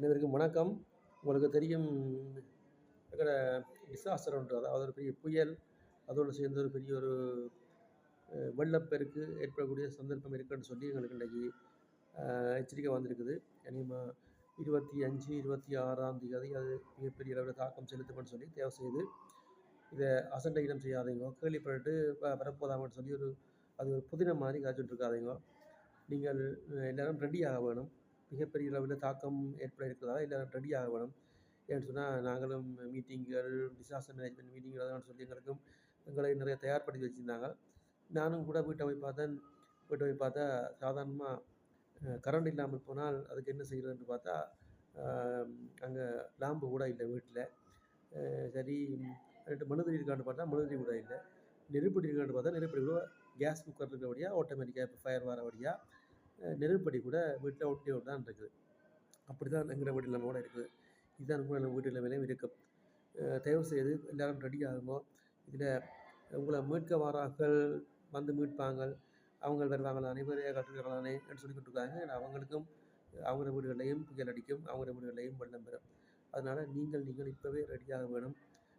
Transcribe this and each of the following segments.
அனைவருக்கும் வணக்கம். உங்களுக்கு தெரியும் இருக்கிற டிசாஸ்டர் ஒன்று அதாவது ஒரு பெரிய புயல் அதோடு சேர்ந்து ஒரு பெரிய ஒரு வெள்ளப்பெருக்கு ஏற்படக்கூடிய சந்தர்ப்பம் இருக்குன்னு சொல்லி எங்களுக்கு இன்றைக்கி எச்சரிக்கை வந்திருக்குது. கனிமா இருபத்தி அஞ்சு இருபத்தி ஆறாம் தேதி அது மிகப்பெரிய அளவில் தாக்கம் செலுத்தும்னு சொல்லி தேவை செய்து இதை அசண்டை இடம் செய்யாதீங்க கேள்விப்பட்டு வரப்போதாமன்னு சொல்லி ஒரு அது ஒரு புதினம் மாதிரி காய்ச்சிட்டு இருக்காதீங்க. நீங்கள் எல்லோரும் ரெடியாக வேணும். மிகப்பெரிய அளவில் தாக்கம் ஏற்பட இருக்கிறதா இல்லை ரெடி ஆகணும்? ஏன்னு சொன்னால் நாங்களும் மீட்டிங்கள் டிசாஸ்டர் மேனேஜ்மெண்ட் மீட்டிங் அதெல்லாம் சொல்லி எங்களுக்கும் எங்களை நிறைய தயார்படுத்தி வச்சுருந்தாங்க. நானும் கூட வீட்டை போய் பார்த்தேன். வீட்டை போய் பார்த்தா சாதாரணமாக கரண்ட் இல்லாமல் போனால் அதுக்கு என்ன செய்கிறதுன்னு பார்த்தா அங்கே லாம்பு கூட இல்லை வீட்டில் சரி ரெண்டு மனுதிரி இருக்கான்னு பார்த்தா மனுதிரி கூட இல்லை. நெருப்படி இருக்கான்னு பார்த்தா நெருப்படி கூட கேஸ் குக்கர் இருக்கிறபடியாக ஆட்டோமேட்டிக்காக இப்போ ஃபயர் வரபடியாக நெருப்படி கூட வீட்டில் ஒட்டி ஒட்டி தான் இருக்குது. அப்படி தான் எங்கள் வீட்டு நிலைமை கூட இருக்குது. இதுதான் கூட நம்ம வீட்டு நிலைமையிலும் இருக்கும். தயவு செய்து எல்லாரும் ரெடி ஆகுமோ இதில் உங்களை மீட்க வாராக்கள் வந்து மீட்பாங்க அவங்க வருவாங்களா அனைவரையாக கற்றுக்கிறானே சொல்லி இருக்காங்க ஏன்னா அவங்களுக்கும் அவங்க வீடுகளையும் புயல் அடிக்கும். அவங்க வீடுகளையும் வெள்ளம் பெறும். அதனால் நீங்கள் நீங்கள் இப்போவே ரெடியாக வேணும்.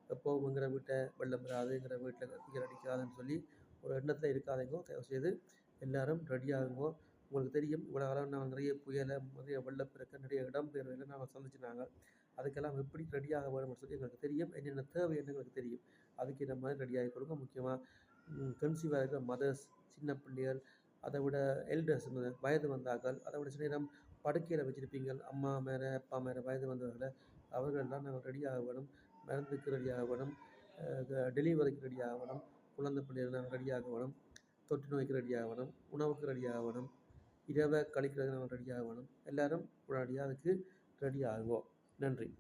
எப்போ உங்கிற வீட்டை வெள்ளம் பெறாதுங்கிற வீட்டில் புயல் அடிக்காதுன்னு சொல்லி ஒரு எண்ணத்தில் இருக்காதீங்க. தயவு செய்து எல்லாரும் ரெடியாகுங்கோ உங்களுக்கு தெரியும். இவ்வளோ காலம் நாங்கள் நிறைய புயலை நிறைய வெள்ளப்பெருக்க நிறைய இடம்பெயர்வுகளை நாங்கள் சந்திச்சினாங்க அதுக்கெல்லாம் எப்படி ரெடியாக வேணும்னு சொல்லி எங்களுக்கு தெரியும். என்னென்ன தேவைன்னு எங்களுக்கு தெரியும். அதுக்கு இந்த மாதிரி ரெடியாகி கொடுங்க முக்கியமாக கன்சீவாக இருக்கிற மதர்ஸ் சின்ன பிள்ளைகள் அதை விட எல்டர்ஸ் வயது வந்தார்கள் அதை விட சில நேரம் படுக்கையில் வச்சுருப்பீங்க அம்மா மேலே அப்பா மேலே வயது வந்தவர்களை அவர்கள்லாம் நாங்கள் ரெடியாக வேணும் மருந்துக்கு ரெடியாக வேணும் டெலிவரிக்கு ரெடியாக வேணும் குழந்தை பிள்ளைகள் நாங்கள் ரெடியாக வேணும் தொற்று நோய்க்கு ரெடியாக வேணும் உணவுக்கு ரெடியாக வேணும் இரவை கழிக்கிறதுக்கு நம்ம ரெடி ஆகணும். எல்லோரும் உடனடியாக அதுக்கு ரெடி ஆகுவோம். நன்றி.